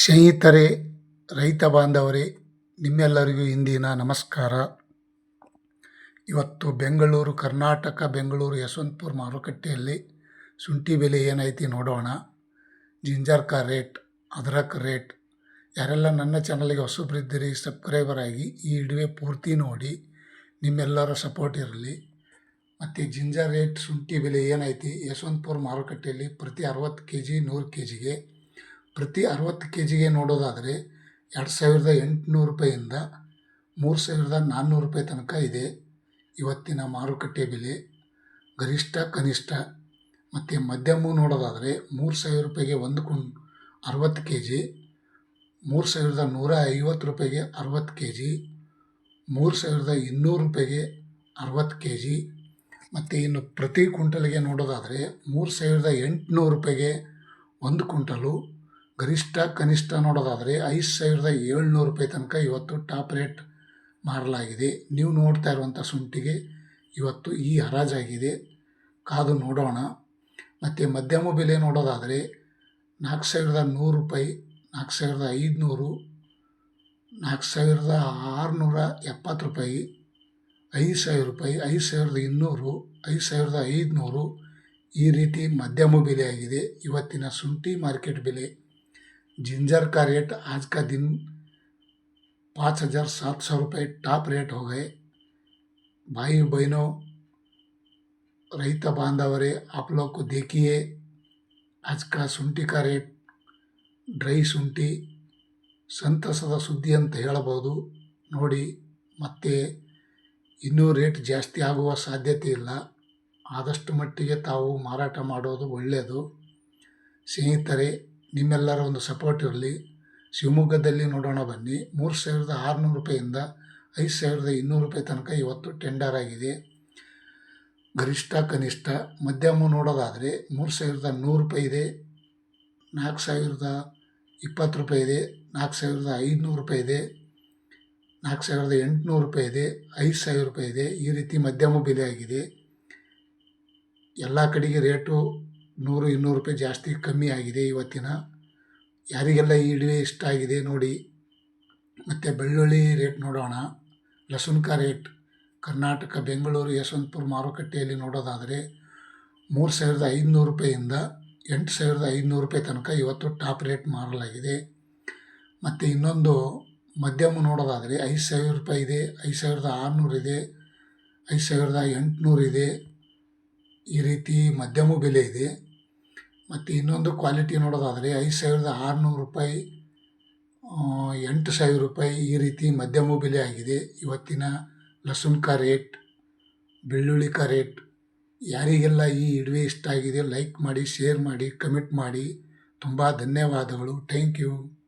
ಸ್ನೇಹಿತರೆ, ರೈತ ಬಾಂಧವರೇ, ನಿಮ್ಮೆಲ್ಲರಿಗೂ ಇಂದಿನ ನಮಸ್ಕಾರ. ಇವತ್ತು ಬೆಂಗಳೂರು, ಕರ್ನಾಟಕ, ಬೆಂಗಳೂರು, ಯಶವಂತಪುರ ಮಾರುಕಟ್ಟೆಯಲ್ಲಿ ಶುಂಠಿ ಬೆಲೆ ಏನೈತಿ ನೋಡೋಣ. ಜಿಂಜರ್ಕ ರೇಟ್, ಅದ್ರಕ್ ರೇಟ್, ಯಾರೆಲ್ಲ ನನ್ನ ಚಾನಲ್ಗೆ ಹೊಸಬ್ರಿದ್ದೀರಿ ಸಬ್ಸ್ಕ್ರೈಬರ್ ಆಗಿ ಈ ಇಡುವೆ ಪೂರ್ತಿ ನೋಡಿ, ನಿಮ್ಮೆಲ್ಲರ ಸಪೋರ್ಟ್ ಇರಲಿ. ಮತ್ತು ಜಿಂಜರ್ ರೇಟ್, ಶುಂಠಿ ಬೆಲೆ ಏನೈತಿ, ಯಶವಂತಪುರ ಮಾರುಕಟ್ಟೆಯಲ್ಲಿ ಪ್ರತಿ ಅರವತ್ತು ಕೆ ಜಿ ನೂರು ಕೆ ಜಿಗೆ ಪ್ರತಿ ಅರವತ್ತು ಕೆ ಜಿಗೆ ನೋಡೋದಾದರೆ ಎರಡು ಸಾವಿರದ ಎಂಟುನೂರು ರೂಪಾಯಿಂದ ಮೂರು ಸಾವಿರದ ನಾನ್ನೂರು ರೂಪಾಯಿ ತನಕ ಇದೆ. ಇವತ್ತಿನ ಮಾರುಕಟ್ಟೆ ಬೆಲೆ ಗರಿಷ್ಠ, ಕನಿಷ್ಠ ಮತ್ತು ಮಧ್ಯಮ ನೋಡೋದಾದರೆ ಮೂರು ಸಾವಿರ ರೂಪಾಯಿಗೆ ಒಂದು ಕುಂ, ಅರವತ್ತು ಕೆ ಜಿ ಮೂರು ಸಾವಿರದ ನೂರ ಐವತ್ತು ರೂಪಾಯಿಗೆ ಅರವತ್ತು ಕೆ ಜಿ ಮೂರು ಸಾವಿರದ ಇನ್ನೂರು ರೂಪಾಯಿಗೆ ಅರವತ್ತು ಕೆ ಜಿ ಮತ್ತು ಇನ್ನು ಪ್ರತಿ ಕುಂಟಲ್ಗೆ ನೋಡೋದಾದರೆ ಮೂರು ಸಾವಿರದ ಎಂಟುನೂರು ರೂಪಾಯಿಗೆ ಒಂದು ಕುಂಟಲು ಗರಿಷ್ಠ ಕನಿಷ್ಠ ನೋಡೋದಾದರೆ ಐದು ಸಾವಿರದ ಏಳ್ನೂರು ರೂಪಾಯಿ ತನಕ ಇವತ್ತು ಟಾಪ್ ರೇಟ್ ಮಾಡಲಾಗಿದೆ ನೀವು ನೋಡ್ತಾ ಇರುವಂಥ ಸುಂಟಿಗೆ ಇವತ್ತು ಈ ಹರಾಜಾಗಿದೆ. ಕಾದು ನೋಡೋಣ. ಮತ್ತು ಮಧ್ಯಮ ಬೆಲೆ ನೋಡೋದಾದರೆ ನಾಲ್ಕು ಸಾವಿರದ ನೂರು ರೂಪಾಯಿ, ನಾಲ್ಕು ಸಾವಿರದ ಐದುನೂರು, ನಾಲ್ಕು ಸಾವಿರದ ಆರುನೂರ ಎಪ್ಪತ್ತು ರೂಪಾಯಿ, ಐದು ಸಾವಿರ ರೂಪಾಯಿ, ಐದು ಸಾವಿರದ ಇನ್ನೂರು, ಐದು ಸಾವಿರದ ಐದುನೂರು ಈ ರೀತಿ ಮಧ್ಯಮ ಬೆಲೆ ಆಗಿದೆ ಇವತ್ತಿನ ಸುಂಟಿ ಮಾರ್ಕೆಟ್ ಬೆಲೆ जिंजर का रेट आज का दिन पाँच हज़ार सात सौ रुपये टॉप रेट हो गए भाई बहनों रईत बांधवरे आप लोग को देखिए आज का ಶುಂಠಿ का ರೇಟ್ ಡ್ರೈ ಶುಂಠಿ ಸಂತಸದ ಸುದ್ದಿ ಅಂತ ಹೇಳಬಹುದು ನೋಡಿ ಮತ್ತೆ ಇನ್ನೂ ರೇಟ್ ಜಾಸ್ತಿ ಆಗುವ ಸಾಧ್ಯತೆ ಇಲ್ಲ ಆದಷ್ಟು ಮಟ್ಟಿಗೆ ತಾವು ಮಾರಾಟ ಮಾಡೋದು ಒಳ್ಳೆಯದು ಸ್ನೇಹಿತರೆ ನಿಮ್ಮೆಲ್ಲರ ಒಂದು ಸಪೋರ್ಟ್ ಇರಲಿ. ಶಿವಮೊಗ್ಗದಲ್ಲಿ ನೋಡೋಣ ಬನ್ನಿ. ಮೂರು ಸಾವಿರದ ಆರುನೂರು ರೂಪಾಯಿಂದ ಐದು ಸಾವಿರದ ಇನ್ನೂರು ರೂಪಾಯಿ ತನಕ ಇವತ್ತು ಟೆಂಡರ್ ಆಗಿದೆ. ಗರಿಷ್ಠ, ಕನಿಷ್ಠ ಮಧ್ಯಮ ನೋಡೋದಾದರೆ ಮೂರು ಸಾವಿರದ ನೂರು ರೂಪಾಯಿ ಇದೆ. ನಾಲ್ಕು ಸಾವಿರದ ಇಪ್ಪತ್ತು ರೂಪಾಯಿ ಇದೆ. ನಾಲ್ಕು ಸಾವಿರದ ಐದುನೂರು ರೂಪಾಯಿ ಇದೆ. ನಾಲ್ಕು ಸಾವಿರದ ಎಂಟುನೂರು ರೂಪಾಯಿ ಇದೆ. ಐದು ಸಾವಿರ ರೂಪಾಯಿ ಇದೆ. ಈ ರೀತಿ ಮಧ್ಯಮ ಬೆಲೆ ಆಗಿದೆ. ಎಲ್ಲ ಕಡೆಗೆ ರೇಟು ನೂರು ಇನ್ನೂರು ರೂಪಾಯಿ ಜಾಸ್ತಿ ಕಮ್ಮಿ ಆಗಿದೆ ಇವತ್ತಿನ. ಯಾರಿಗೆಲ್ಲ ಇಡುವೆ ಇಷ್ಟ ಆಗಿದೆ ನೋಡಿ. ಮತ್ತು ಬೆಳ್ಳುಳ್ಳಿ ರೇಟ್ ನೋಡೋಣ. ಲಸುನ್ಕ ರೇಟ್ ಕರ್ನಾಟಕ, ಬೆಂಗಳೂರು, ಯಶವಂತಪುರ, ಮಾರುಕಟ್ಟೆಯಲ್ಲಿ ನೋಡೋದಾದರೆ ಮೂರು ಸಾವಿರದ ಐದುನೂರು ರೂಪಾಯಿಂದ ಎಂಟು ಸಾವಿರದ ಐದುನೂರು ರೂಪಾಯಿ ತನಕ ಇವತ್ತು ಟಾಪ್ ರೇಟ್ ಮಾರಲಾಗಿದೆ. ಮತ್ತು ಇನ್ನೊಂದು ಮಧ್ಯಮ ನೋಡೋದಾದರೆ ಐದು ಸಾವಿರ ರೂಪಾಯಿ ಇದೆ, ಐದು ಸಾವಿರದ ಆರುನೂರು ಇದೆ, ಐದು ಸಾವಿರದ ಎಂಟುನೂರು ಇದೆ. ಈ ರೀತಿ ಮಧ್ಯಮ ಬೆಲೆ ಇದೆ. ಮತ್ತು ಇನ್ನೊಂದು ಕ್ವಾಲಿಟಿ ನೋಡೋದಾದರೆ ಐದು ಸಾವಿರದ ಆರುನೂರು ರೂಪಾಯಿ ಎಂಟು ಸಾವಿರ ರೂಪಾಯಿ ಈ ರೀತಿ ಮಧ್ಯಮ ಬೆಲೆ ಆಗಿದೆ. ಇವತ್ತಿನ ಲಸುನ್ಕ ರೇಟ್ ಬೆಳ್ಳುಳ್ಳಿಕ ರೇಟ್ ಯಾರಿಗೆಲ್ಲ ಈ ಇಡುವೆ ಇಷ್ಟ ಆಗಿದೆ, ಲೈಕ್ ಮಾಡಿ, ಶೇರ್ ಮಾಡಿ, ಕಮೆಂಟ್ ಮಾಡಿ, ತುಂಬ ಧನ್ಯವಾದಗಳು. Thank you.